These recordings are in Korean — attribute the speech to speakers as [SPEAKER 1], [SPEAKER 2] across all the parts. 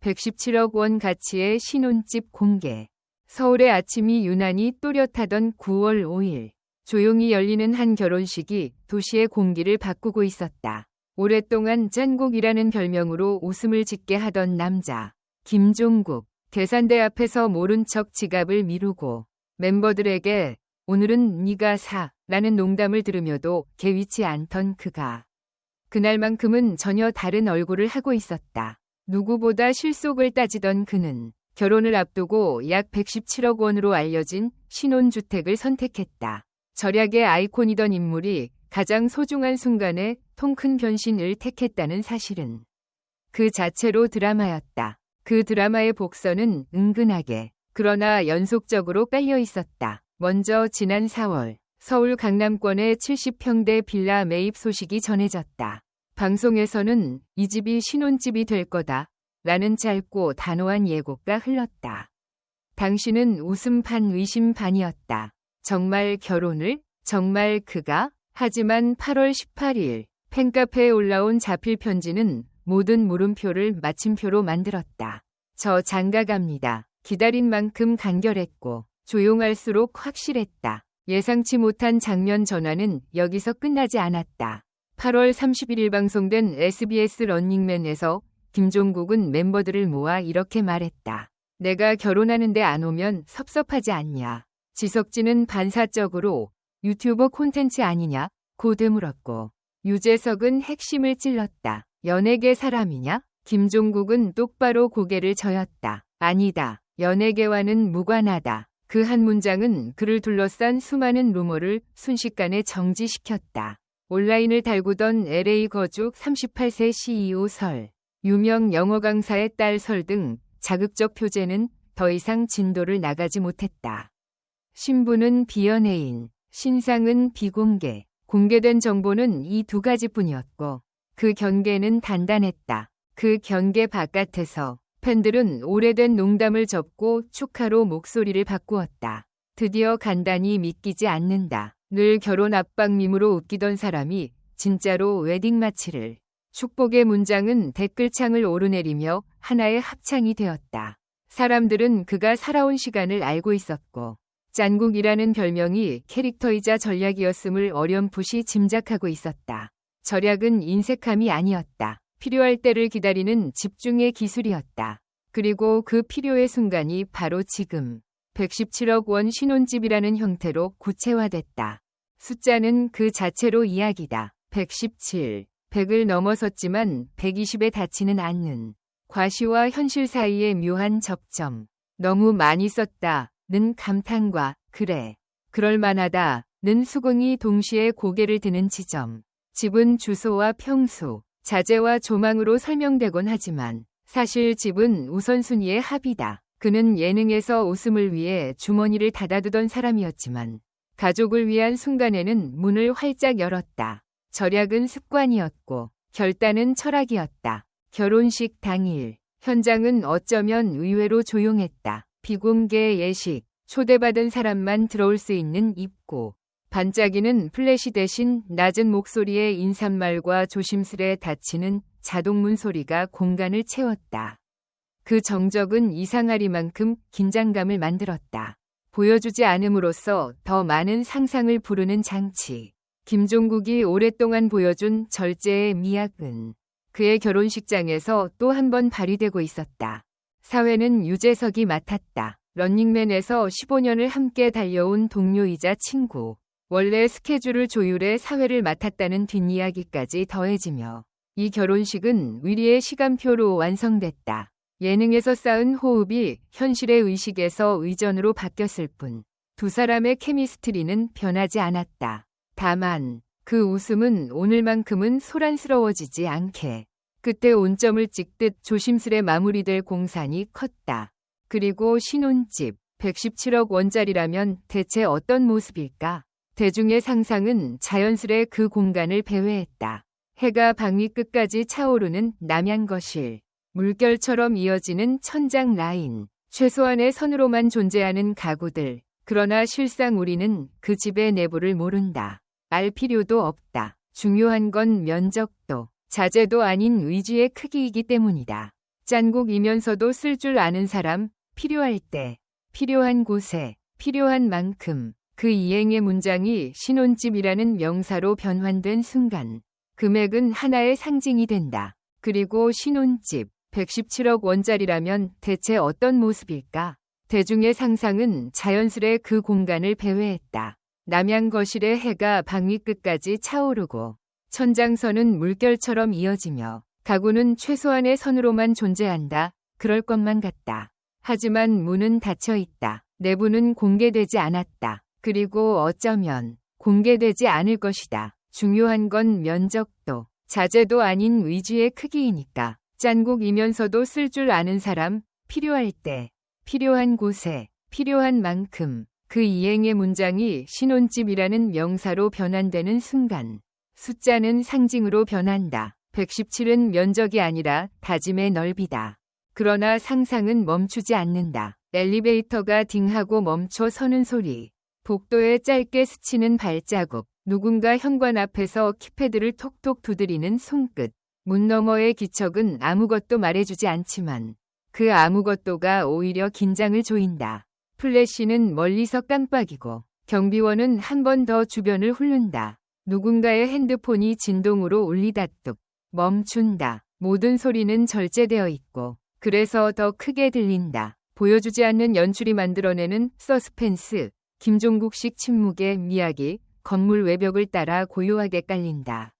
[SPEAKER 1] 117억 원 가치의 신혼집 공개. 서울의 아침이 유난히 또렷하던 9월 5일. 조용히 열리는 한 결혼식이 도시의 공기를 바꾸고 있었다. 오랫동안 짠곡이라는 별명으로 웃음을 짓게 하던 남자. 김종국. 계산대 앞에서 모른 척 지갑을 미루고 멤버들에게 오늘은 네가 사 라는 농담을 들으며도 개의치 않던 그가. 그날만큼은 전혀 다른 얼굴을 하고 있었다. 누구보다 실속을 따지던 그는 결혼을 앞두고 약 117억 원으로 알려진 신혼주택을 선택했다. 절약의 아이콘이던 인물이 가장 소중한 순간에 통큰 변신을 택했다는 사실은 그 자체로 드라마였다. 그 드라마의 복선은 은근하게 그러나 연속적으로 깔려 있었다. 먼저 지난 4월 서울 강남권의 70평대 빌라 매입 소식이 전해졌다. 방송에서는 이 집이 신혼집이 될 거다. 라는 짧고 단호한 예고가 흘렀다. 당신은 웃음 반 의심 반이었다. 정말 결혼을? 정말 그가? 하지만 8월 18일 팬카페에 올라온 자필 편지는 모든 물음표를 마침표로 만들었다. 저 장가 갑니다. 기다린 만큼 간결했고 조용할수록 확실했다. 예상치 못한 장면 전환은 여기서 끝나지 않았다. 8월 31일 방송된 SBS 런닝맨에서 김종국은 멤버들을 모아 이렇게 말했다. 내가 결혼하는데 안 오면 섭섭하지 않냐. 지석진은 반사적으로 유튜버 콘텐츠 아니냐? 고 되물었고 유재석은 핵심을 찔렀다. 연예계 사람이냐? 김종국은 똑바로 고개를 저었다. 아니다. 연예계와는 무관하다. 그 한 문장은 그를 둘러싼 수많은 루머를 순식간에 정지시켰다. 온라인을 달구던 LA 거죽 38세 CEO 설, 유명 영어 강사의 딸 설 등 자극적 표제는 더 이상 진도를 나가지 못했다. 신부는 비연예인, 신상은 비공개, 공개된 정보는 이 두 가지뿐이었고 그 경계는 단단했다. 그 경계 바깥에서 팬들은 오래된 농담을 접고 축하로 목소리를 바꾸었다. 드디어 간단히 믿기지 않는다. 늘 결혼 압박 밈으로 웃기던 사람이 진짜로 웨딩 마치를 축복의 문장은 댓글창을 오르내리며 하나의 합창이 되었다. 사람들은 그가 살아온 시간을 알고 있었고 짠국이라는 별명이 캐릭터이자 전략이었음을 어렴풋이 짐작하고 있었다. 절약은 인색함이 아니었다. 필요할 때를 기다리는 집중의 기술이었다. 그리고 그 필요의 순간이 바로 지금 117억 원 신혼집이라는 형태로 구체화됐다. 숫자는 그 자체로 이야기다. 117, 100을 넘어섰지만 120에 닿지는 않는 과시와 현실 사이의 묘한 접점. 너무 많이 썼다 는 감탄과 그래, 그럴만하다 는 수긍이 동시에 고개를 드는 지점. 집은 주소와 평수, 자재와 조망으로 설명되곤 하지만 사실 집은 우선순위의 합이다. 그는 예능에서 웃음을 위해 주머니를 닫아두던 사람이었지만 가족을 위한 순간에는 문을 활짝 열었다. 절약은 습관이었고 결단은 철학이었다. 결혼식 당일 현장은 어쩌면 의외로 조용했다. 비공개 예식, 초대받은 사람만 들어올 수 있는 입구. 반짝이는 플래시 대신 낮은 목소리의 인사말과 조심스레 닫히는 자동문 소리가 공간을 채웠다. 그 정적은 이상하리만큼 긴장감을 만들었다. 보여주지 않음으로써 더 많은 상상을 부르는 장치. 김종국이 오랫동안 보여준 절제의 미학은 그의 결혼식장에서 또 한 번 발휘되고 있었다. 사회는 유재석이 맡았다. 런닝맨에서 15년을 함께 달려온 동료이자 친구. 원래 스케줄을 조율해 사회를 맡았다는 뒷이야기까지 더해지며 이 결혼식은 위리의 시간표로 완성됐다. 예능에서 쌓은 호흡이 현실의 의식에서 의전으로 바뀌었을 뿐 두 사람의 케미스트리는 변하지 않았다. 다만 그 웃음은 오늘만큼은 소란스러워지지 않게 그때 온점을 찍듯 조심스레 마무리될 공산이 컸다. 그리고 신혼집 117억 원짜리라면 대체 어떤 모습일까? 대중의 상상은 자연스레 그 공간을 배회했다. 해가 방위 끝까지 차오르는 남양거실, 물결처럼 이어지는 천장 라인, 최소한의 선으로만 존재하는 가구들. 그러나 실상 우리는 그 집의 내부를 모른다. 알 필요도 없다. 중요한 건 면적도, 자재도 아닌 의지의 크기이기 때문이다. 짠곡이면서도 쓸 줄 아는 사람, 필요할 때, 필요한 곳에, 필요한 만큼, 그 이행의 문장이 신혼집이라는 명사로 변환된 순간, 금액은 하나의 상징이 된다. 그리고 신혼집, 117억 원짜리라면 대체 어떤 모습일까? 대중의 상상은 자연스레 그 공간을 배회했다. 남양 거실의 해가 방위 끝까지 차오르고 천장선은 물결처럼 이어지며 가구는 최소한의 선으로만 존재한다. 그럴 것만 같다. 하지만 문은 닫혀 있다. 내부는 공개되지 않았다. 그리고 어쩌면 공개되지 않을 것이다. 중요한 건 면적도 자재도 아닌 의지의 크기이니까. 짠곡이면서도 쓸 줄 아는 사람, 필요할 때, 필요한 곳에, 필요한 만큼, 그 이행의 문장이 신혼집이라는 명사로 변환되는 순간, 숫자는 상징으로 변한다. 117은 면적이 아니라 다짐의 넓이다. 그러나 상상은 멈추지 않는다. 엘리베이터가 딩하고 멈춰 서는 소리, 복도에 짧게 스치는 발자국, 누군가 현관 앞에서 키패드를 톡톡 두드리는 손끝, 문 너머의 기척은 아무것도 말해주지 않지만 그 아무것도가 오히려 긴장을 조인다. 플래시는 멀리서 깜빡이고 경비원은 한 번 더 주변을 훑는다. 누군가의 핸드폰이 진동으로 울리다 뚝 멈춘다. 모든 소리는 절제되어 있고 그래서 더 크게 들린다. 보여주지 않는 연출이 만들어내는 서스펜스, 김종국식 침묵의 미학이 건물 외벽을 따라 고요하게 깔린다.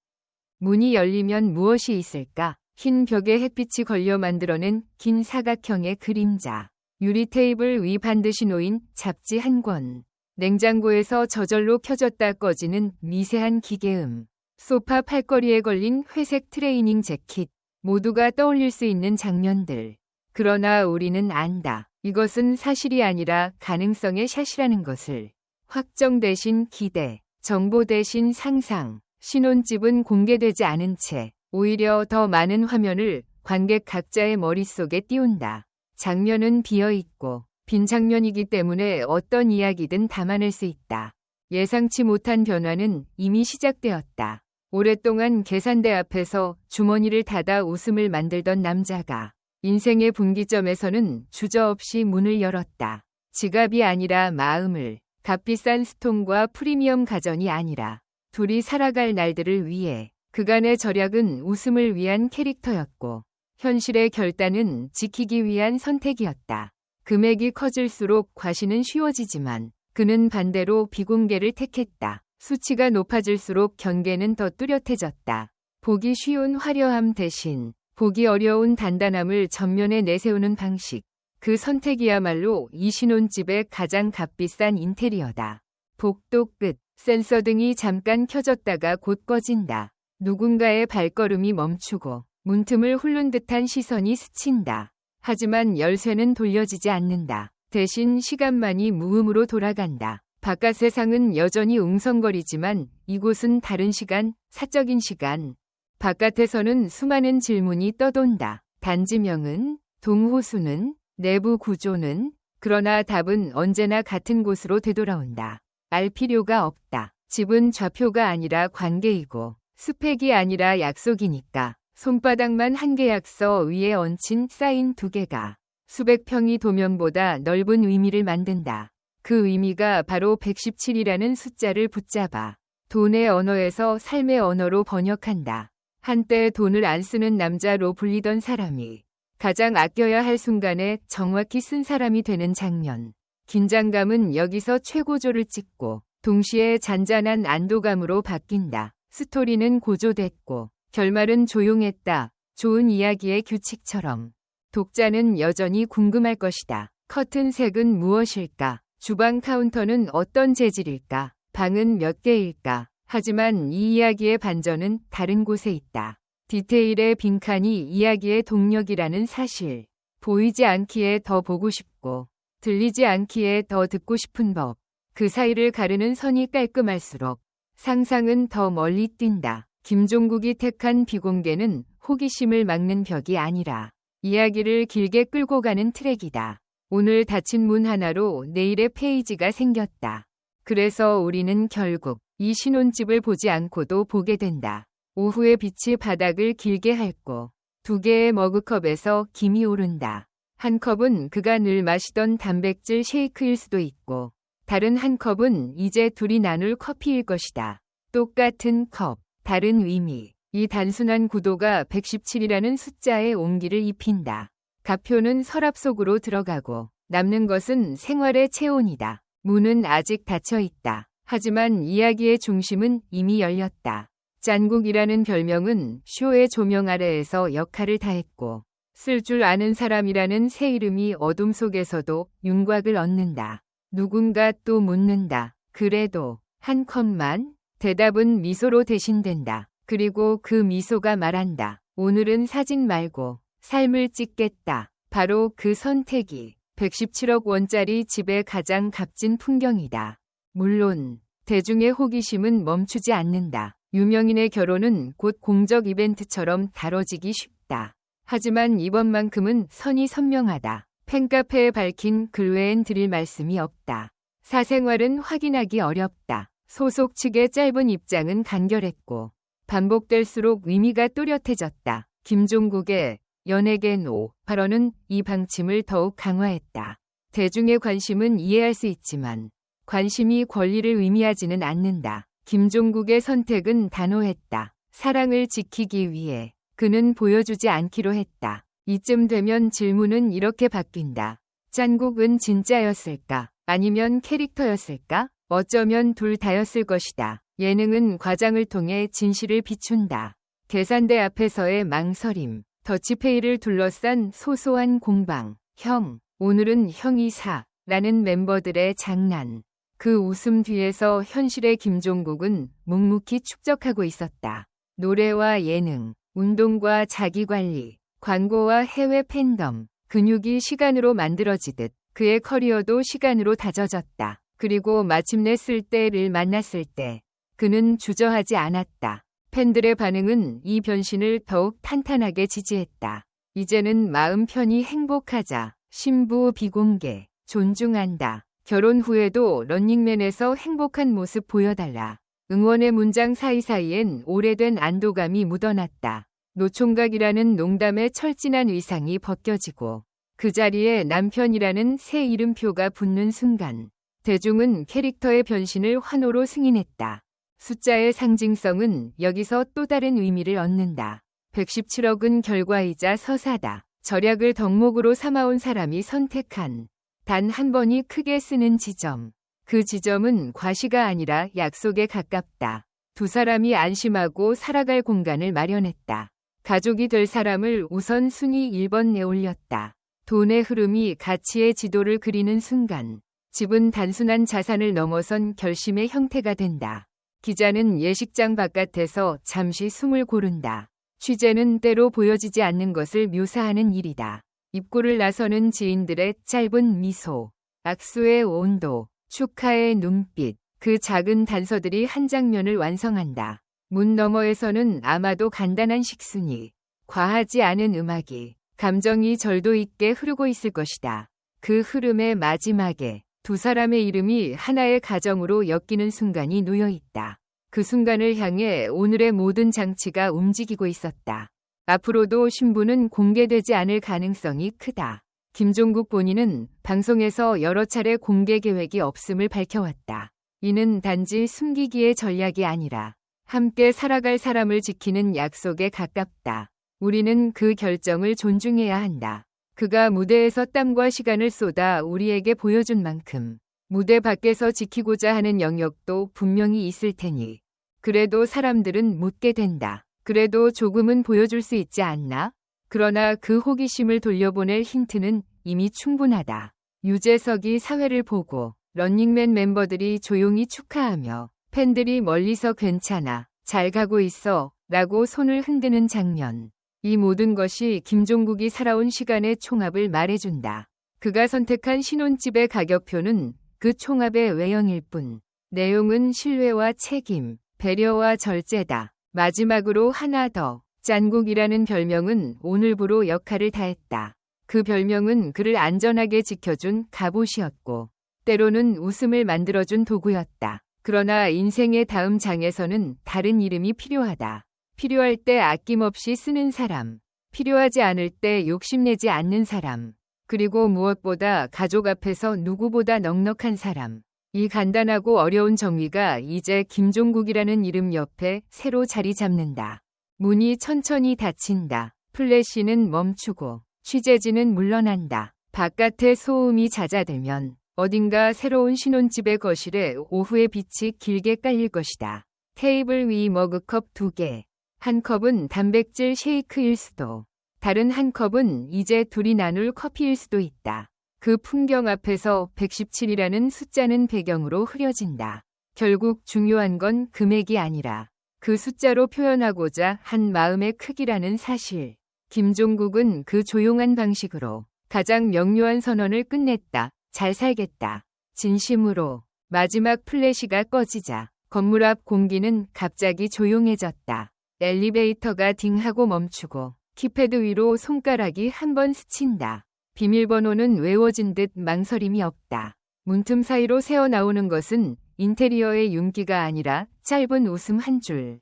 [SPEAKER 1] 문이 열리면 무엇이 있을까? 흰 벽에 햇빛이 걸려 만들어낸 긴 사각형의 그림자. 유리 테이블 위 반드시 놓인 잡지 한 권. 냉장고에서 저절로 켜졌다 꺼지는 미세한 기계음. 소파 팔걸이에 걸린 회색 트레이닝 재킷. 모두가 떠올릴 수 있는 장면들. 그러나 우리는 안다. 이것은 사실이 아니라 가능성의 샷이라는 것을. 확정 대신 기대, 정보 대신 상상. 신혼집은 공개되지 않은 채 오히려 더 많은 화면을 관객 각자의 머릿속에 띄운다. 장면은 비어 있고 빈 장면이기 때문에 어떤 이야기든 담아낼 수 있다. 예상치 못한 변화는 이미 시작되었다. 오랫동안 계산대 앞에서 주머니를 닫아 웃음을 만들던 남자가 인생의 분기점에서는 주저없이 문을 열었다. 지갑이 아니라 마음을 값비싼 스톤과 프리미엄 가전이 아니라 둘이 살아갈 날들을 위해 그간의 절약은 웃음을 위한 캐릭터였고 현실의 결단은 지키기 위한 선택이었다. 금액이 커질수록 과시는 쉬워지지만 그는 반대로 비공개를 택했다. 수치가 높아질수록 경계는 더 뚜렷해졌다. 보기 쉬운 화려함 대신 보기 어려운 단단함을 전면에 내세우는 방식. 그 선택이야말로 이 신혼집의 가장 값비싼 인테리어다. 복도 끝, 센서 등이 잠깐 켜졌다가 곧 꺼진다. 누군가의 발걸음이 멈추고 문틈을 훑는 듯한 시선이 스친다. 하지만 열쇠는 돌려지지 않는다. 대신 시간만이 무음으로 돌아간다. 바깥 세상은 여전히 웅성거리지만 이곳은 다른 시간, 사적인 시간. 바깥에서는 수많은 질문이 떠돈다. 단지명은, 동호수는, 내부 구조는, 그러나 답은 언제나 같은 곳으로 되돌아온다. 알 필요가 없다. 집은 좌표가 아니라 관계이고 스펙이 아니라 약속이니까 손바닥만 한 개 약서 위에 얹힌 사인 두 개가 수백 평이 도면보다 넓은 의미를 만든다. 그 의미가 바로 117이라는 숫자를 붙잡아 돈의 언어에서 삶의 언어로 번역한다. 한때 돈을 안 쓰는 남자로 불리던 사람이 가장 아껴야 할 순간에 정확히 쓴 사람이 되는 장면. 긴장감은 여기서 최고조를 찍고 동시에 잔잔한 안도감으로 바뀐다. 스토리는 고조됐고 결말은 조용했다. 좋은 이야기의 규칙처럼. 독자는 여전히 궁금할 것이다. 커튼 색은 무엇일까? 주방 카운터는 어떤 재질일까? 방은 몇 개일까? 하지만 이 이야기의 반전은 다른 곳에 있다. 디테일의 빈칸이 이야기의 동력이라는 사실. 보이지 않기에 더 보고 싶고 들리지 않기에 더 듣고 싶은 법. 그 사이를 가르는 선이 깔끔할수록 상상은 더 멀리 뛴다. 김종국이 택한 비공개는 호기심을 막는 벽이 아니라 이야기를 길게 끌고 가는 트랙이다. 오늘 닫힌 문 하나로 내일의 페이지가 생겼다. 그래서 우리는 결국 이 신혼집을 보지 않고도 보게 된다. 오후의 빛이 바닥을 길게 핥고 두 개의 머그컵에서 김이 오른다. 한 컵은 그가 늘 마시던 단백질 쉐이크일 수도 있고, 다른 한 컵은 이제 둘이 나눌 커피일 것이다. 똑같은 컵, 다른 의미. 이 단순한 구도가 117이라는 숫자에 온기를 입힌다. 가표는 서랍 속으로 들어가고 남는 것은 생활의 체온이다. 문은 아직 닫혀 있다. 하지만 이야기의 중심은 이미 열렸다. 짠국이라는 별명은 쇼의 조명 아래에서 역할을 다했고 쓸 줄 아는 사람이라는 새 이름이 어둠 속에서도 윤곽을 얻는다. 누군가 또 묻는다. 그래도 한 컵만? 대답은 미소로 대신된다. 그리고 그 미소가 말한다. 오늘은 사진 말고 삶을 찍겠다. 바로 그 선택이 117억 원짜리 집의 가장 값진 풍경이다. 물론 대중의 호기심은 멈추지 않는다. 유명인의 결혼은 곧 공적 이벤트처럼 다뤄지기 쉽다. 하지만 이번만큼은 선이 선명하다. 팬카페에 밝힌 글 외엔 드릴 말씀이 없다. 사생활은 확인하기 어렵다. 소속 측의 짧은 입장은 간결했고 반복될수록 의미가 또렷해졌다. 김종국의 연예계 노 발언은 이 방침을 더욱 강화했다. 대중의 관심은 이해할 수 있지만 관심이 권리를 의미하지는 않는다. 김종국의 선택은 단호했다. 사랑을 지키기 위해 그는 보여주지 않기로 했다. 이쯤 되면 질문은 이렇게 바뀐다. 짠국은 진짜였을까? 아니면 캐릭터였을까? 어쩌면 둘 다였을 것이다. 예능은 과장을 통해 진실을 비춘다. 계산대 앞에서의 망설임, 더치페이를 둘러싼 소소한 공방, 형, 오늘은 형이 사, 라는 멤버들의 장난. 그 웃음 뒤에서 현실의 김종국은 묵묵히 축적하고 있었다. 노래와 예능, 운동과 자기관리, 광고와 해외 팬덤, 근육이 시간으로 만들어지듯 그의 커리어도 시간으로 다져졌다. 그리고 마침내 쓸 때를 만났을 때 그는 주저하지 않았다. 팬들의 반응은 이 변신을 더욱 탄탄하게 지지했다. 이제는 마음 편히 행복하자. 신부 비공개. 존중한다. 결혼 후에도 런닝맨에서 행복한 모습 보여달라. 응원의 문장 사이사이엔 오래된 안도감이 묻어났다. 노총각이라는 농담의 철진한 의상이 벗겨지고 그 자리에 남편이라는 새 이름표가 붙는 순간 대중은 캐릭터의 변신을 환호로 승인했다. 숫자의 상징성은 여기서 또 다른 의미를 얻는다. 117억은 결과이자 서사다. 절약을 덕목으로 삼아온 사람이 선택한 단 한 번이 크게 쓰는 지점. 그 지점은 과시가 아니라 약속에 가깝다. 두 사람이 안심하고 살아갈 공간을 마련했다. 가족이 될 사람을 우선 순위 1번 내올렸다. 돈의 흐름이 가치의 지도를 그리는 순간 집은 단순한 자산을 넘어선 결심의 형태가 된다. 기자는 예식장 바깥에서 잠시 숨을 고른다. 취재는 때로 보여지지 않는 것을 묘사하는 일이다. 입구를 나서는 지인들의 짧은 미소, 악수의 온도, 축하의 눈빛, 그 작은 단서들이 한 장면을 완성한다. 문 너머에서는 아마도 간단한 식순이, 과하지 않은 음악이, 감정이 절도 있게 흐르고 있을 것이다. 그 흐름의 마지막에 두 사람의 이름이 하나의 가정으로 엮이는 순간이 놓여 있다. 그 순간을 향해 오늘의 모든 장치가 움직이고 있었다. 앞으로도 신부는 공개되지 않을 가능성이 크다. 김종국 본인은 방송에서 여러 차례 공개 계획이 없음을 밝혀왔다. 이는 단지 숨기기의 전략이 아니라 함께 살아갈 사람을 지키는 약속에 가깝다. 우리는 그 결정을 존중해야 한다. 그가 무대에서 땀과 시간을 쏟아 우리에게 보여준 만큼 무대 밖에서 지키고자 하는 영역도 분명히 있을 테니 그래도 사람들은 묻게 된다. 그래도 조금은 보여줄 수 있지 않나? 그러나 그 호기심을 돌려보낼 힌트는 이미 충분하다. 유재석이 사회를 보고 런닝맨 멤버들이 조용히 축하하며 팬들이 멀리서 괜찮아, 잘 가고 있어 라고 손을 흔드는 장면. 이 모든 것이 김종국이 살아온 시간의 총합을 말해준다. 그가 선택한 신혼집의 가격표는 그 총합의 외형일 뿐. 내용은 신뢰와 책임, 배려와 절제다. 마지막으로 하나 더. 짠국이라는 별명은 오늘부로 역할을 다했다. 그 별명은 그를 안전하게 지켜준 갑옷이었고, 때로는 웃음을 만들어준 도구였다. 그러나 인생의 다음 장에서는 다른 이름이 필요하다. 필요할 때 아낌없이 쓰는 사람. 필요하지 않을 때 욕심내지 않는 사람. 그리고 무엇보다 가족 앞에서 누구보다 넉넉한 사람. 이 간단하고 어려운 정의가 이제 김종국이라는 이름 옆에 새로 자리 잡는다. 문이 천천히 닫힌다. 플래시는 멈추고 취재진은 물러난다. 바깥의 소음이 잦아들면 어딘가 새로운 신혼집의 거실에 오후의 빛이 길게 깔릴 것이다. 테이블 위 머그컵 두 개. 한 컵은 단백질 쉐이크일 수도. 다른 한 컵은 이제 둘이 나눌 커피일 수도 있다. 그 풍경 앞에서 117이라는 숫자는 배경으로 흐려진다. 결국 중요한 건 금액이 아니라 그 숫자로 표현하고자 한 마음의 크기라는 사실. 김종국은 그 조용한 방식으로 가장 명료한 선언을 끝냈다. 잘 살겠다. 진심으로 마지막 플래시가 꺼지자 건물 앞 공기는 갑자기 조용해졌다. 엘리베이터가 딩하고 멈추고 키패드 위로 손가락이 한 번 스친다. 비밀번호는 외워진 듯 망설임이 없다. 문틈 사이로 새어나오는 것은 인테리어의 윤기가 아니라 짧은 웃음 한 줄.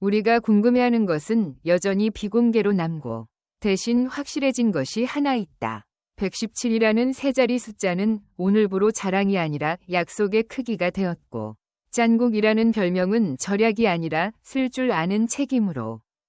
[SPEAKER 1] 우리가 궁금해하는 것은 여전히 비공개로 남고 대신 확실해진 것이 하나 있다. 117이라는 세 자리 숫자는 오늘부로 자랑이 아니라 약속의 크기가 되었고 짠국이라는 별명은 절약이 아니라 쓸 줄 아는 책임으로